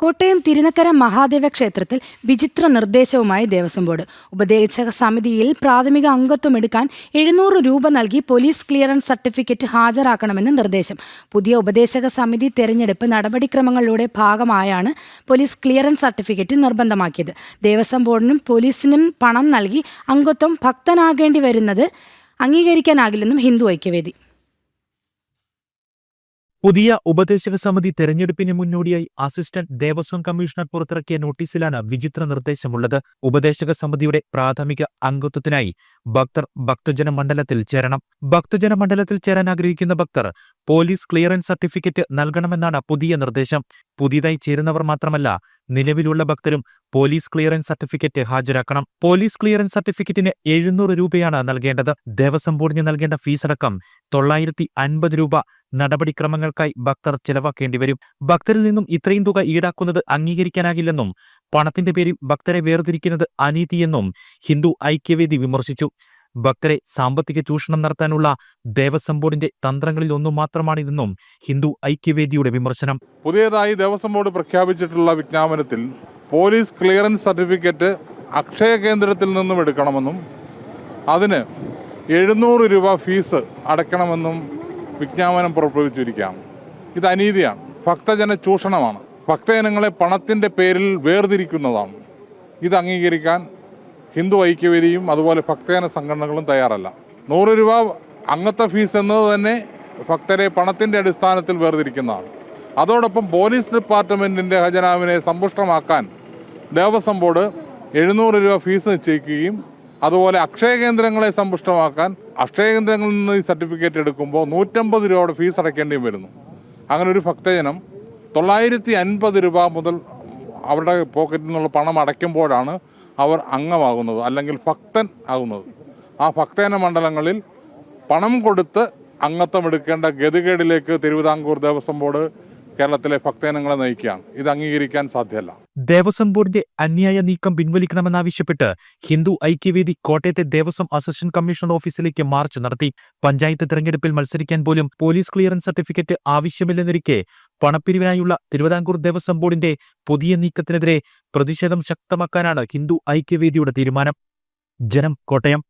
കോട്ടയം തിരുനക്കര മഹാദേവ ക്ഷേത്രത്തിൽ വിചിത്ര നിർദ്ദേശവുമായി ദേവസ്വം ബോർഡ്. ഉപദേശക സമിതിയിൽ പ്രാഥമിക അംഗത്വം എടുക്കാൻ എഴുന്നൂറ് രൂപ നൽകി പോലീസ് ക്ലിയറൻസ് സർട്ടിഫിക്കറ്റ് ഹാജരാക്കണമെന്ന് നിർദ്ദേശം. പുതിയ ഉപദേശക സമിതി തെരഞ്ഞെടുപ്പ് നടപടിക്രമങ്ങളിലൂടെ ഭാഗമായാണ് പോലീസ് ക്ലിയറൻസ് സർട്ടിഫിക്കറ്റ് നിർബന്ധമാക്കിയത്. ദേവസ്വം ബോർഡിനും പോലീസിനും പണം നൽകി അംഗത്വം ഭക്തനാകേണ്ടി വരുന്നത് അംഗീകരിക്കാനാകില്ലെന്നും ഹിന്ദു ഐക്യവേദി. പുതിയ ഉപദേശക സമിതി തെരഞ്ഞെടുപ്പിന് മുന്നോടിയായി അസിസ്റ്റന്റ് ദേവസ്വം കമ്മീഷണർ പുറത്തിറക്കിയ നോട്ടീസിലാണ് വിചിത്ര നിർദ്ദേശമുള്ളത്. ഉപദേശക സമിതിയുടെ പ്രാഥമിക അംഗത്വത്തിനായി ഭക്തർ ഭക്തജന മണ്ഡലത്തിൽ ചേരണം. ഭക്തജന മണ്ഡലത്തിൽ ചേരാൻ ആഗ്രഹിക്കുന്ന ഭക്തർ പോലീസ് ക്ലിയറൻസ് സർട്ടിഫിക്കറ്റ് നൽകണമെന്നാണ് പുതിയ നിർദ്ദേശം. പുതിയതായി ചേരുന്നവർ മാത്രമല്ല നിലവിലുള്ള ഭക്തരും പോലീസ് ക്ലിയറൻസ് സർട്ടിഫിക്കറ്റ് ഹാജരാക്കണം. പോലീസ് ക്ലിയറൻസ് സർട്ടിഫിക്കറ്റിന് എഴുന്നൂറ് രൂപയാണ് നൽകേണ്ടത്. ദേവസ്വം ബോർഡിന് നൽകേണ്ട ഫീസടക്കം തൊള്ളായിരത്തി അൻപത് രൂപ നടപടിക്രമങ്ങൾക്കായി ഭക്തർ ചെലവാക്കേണ്ടി വരും. ഭക്തരിൽ നിന്നും ഇത്രയും തുക ഈടാക്കുന്നത് അംഗീകരിക്കാനാകില്ലെന്നും പണത്തിന്റെ പേരിൽ ഭക്തരെ വേർതിരിക്കുന്നത് അനീതിയെന്നും ഹിന്ദു ഐക്യവേദി വിമർശിച്ചു. ഭക്തരെ സാമ്പത്തിക ചൂഷണം നടത്താനുള്ള ദേവസ്വം ബോർഡിന്റെ തന്ത്രങ്ങളിൽ ഒന്നു മാത്രമാണിതെന്നും ഹിന്ദു ഐക്യവേദിയുടെ വിമർശനം. പുതിയതായി ദേവസ്വം ബോർഡ് പ്രഖ്യാപിച്ചിട്ടുള്ള വിജ്ഞാപനത്തിൽ പോലീസ് ക്ലിയറൻസ് സർട്ടിഫിക്കറ്റ് അക്ഷയ കേന്ദ്രത്തിൽ നിന്നും എടുക്കണമെന്നും അതിന് എഴുന്നൂറ് രൂപ ഫീസ് അടയ്ക്കണമെന്നും വിജ്ഞാപനം പുറപ്പെടുവിച്ചിരിക്കുകയാണ്. ഇത് അനീതിയാണ്. ഭക്തജന ചൂഷണമാണ്. ഭക്തജനങ്ങളെ പണത്തിന്റെ പേരിൽ വേർതിരിക്കുന്നതാണ്. ഇത് അംഗീകരിക്കാൻ ഹിന്ദു ഐക്യവേദിയും അതുപോലെ ഭക്തജന സംഘടനകളും തയ്യാറല്ല. നൂറ് രൂപ അംഗത്വ ഫീസ് എന്നത് തന്നെ ഭക്തരെ പണത്തിന്റെ അടിസ്ഥാനത്തിൽ വേർതിരിക്കുന്നതാണ്. അതോടൊപ്പം പോലീസ് ഡിപ്പാർട്ട്മെന്റിന്റെ ഖജനാവിനെ സമ്പുഷ്ടമാക്കാൻ ദേവസ്വം ബോർഡ് എഴുന്നൂറ് രൂപ ഫീസ് നിശ്ചയിക്കുകയും അതുപോലെ അക്ഷയ കേന്ദ്രങ്ങളെ സമ്പുഷ്ടമാക്കാൻ അക്ഷയ കേന്ദ്രങ്ങളിൽ നിന്ന് ഈ സർട്ടിഫിക്കറ്റ് എടുക്കുമ്പോൾ നൂറ്റമ്പത് രൂപയുടെ ഫീസ് അടയ്ക്കേണ്ടിയും വരുന്നു. അങ്ങനെ ഒരു ഭക്തജനം തൊള്ളായിരത്തി അൻപത് രൂപ മുതൽ അവരുടെ പോക്കറ്റിൽ നിന്നുള്ള പണം അടയ്ക്കുമ്പോഴാണ് അവർ അംഗമാകുന്നത് അല്ലെങ്കിൽ ഭക്തൻ ആകുന്നത്. ആ ഭക്തേന മണ്ഡലങ്ങളിൽ പണം കൊടുത്ത് അംഗത്വം എടുക്കേണ്ട ഗതികേടിലേക്ക് തിരുവിതാംകൂർ ദേവസ്വം ബോർഡ് കേരളത്തിലെ ഭക്തജനങ്ങളെ നയിക്കുകയാണ്. ഇത് അംഗീകരിക്കാൻ സാധ്യമല്ല. ദേവസ്വം ബോർഡിന്റെ അന്യായ നീക്കം പിൻവലിക്കണമെന്നാവശ്യപ്പെട്ട് ഹിന്ദു ഐക്യവേദി കോട്ടയത്തെ ദേവസ്വം അസിസ്റ്റന്റ് കമ്മീഷണർ ഓഫീസിലേക്ക് മാർച്ച് നടത്തി. പഞ്ചായത്ത് തെരഞ്ഞെടുപ്പിൽ മത്സരിക്കാൻ പോലും പോലീസ് ക്ലിയറൻസ് സർട്ടിഫിക്കറ്റ് ആവശ്യമില്ലെന്നിരിക്കെ പണപ്പിരിവിനായുള്ള തിരുവിതാംകൂർ ദേവസ്വം ബോർഡിന്റെ പുതിയ നീക്കത്തിനെതിരെ പ്രതിഷേധം ശക്തമാക്കാനാണ് ഹിന്ദു ഐക്യവേദിയുടെ തീരുമാനം. ജനം കോട്ടയം.